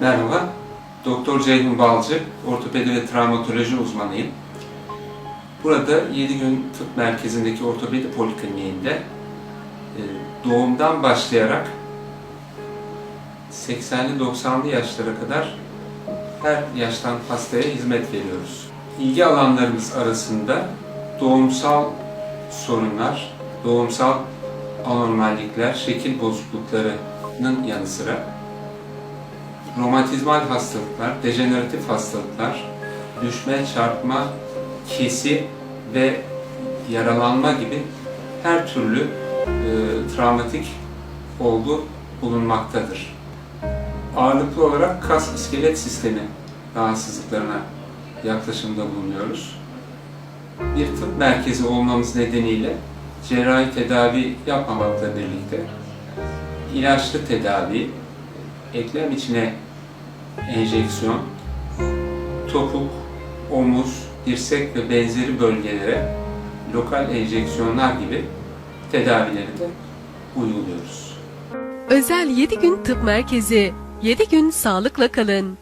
Merhaba, Doktor Ceyhun Balcı, ortopedi ve travmatoloji uzmanıyım. Burada 7 gün tıp merkezindeki ortopedi polikliniğinde e, doğumdan başlayarak 80'li 90'lı yaşlara kadar her yaştan hastaya hizmet veriyoruz. İlgi alanlarımız arasında doğumsal sorunlar, doğumsal anormallikler, şekil bozukluklarının yanı sıra romatizmal hastalıklar, dejeneratif hastalıklar, düşme, çarpma, kesi ve yaralanma gibi her türlü e, travmatik olgu bulunmaktadır. Ağırlıklı olarak kas iskelet sistemi rahatsızlıklarına yaklaşımda bulunuyoruz. Bir tıp merkezi olmamız nedeniyle cerrahi tedavi yapmamakla birlikte ilaçlı tedavi, eklem içine enjeksiyon, topuk, omuz, dirsek ve benzeri bölgelere lokal enjeksiyonlar gibi tedavileri de uyguluyoruz. Özel 7 gün tıp merkezi. 7 gün sağlıkla kalın.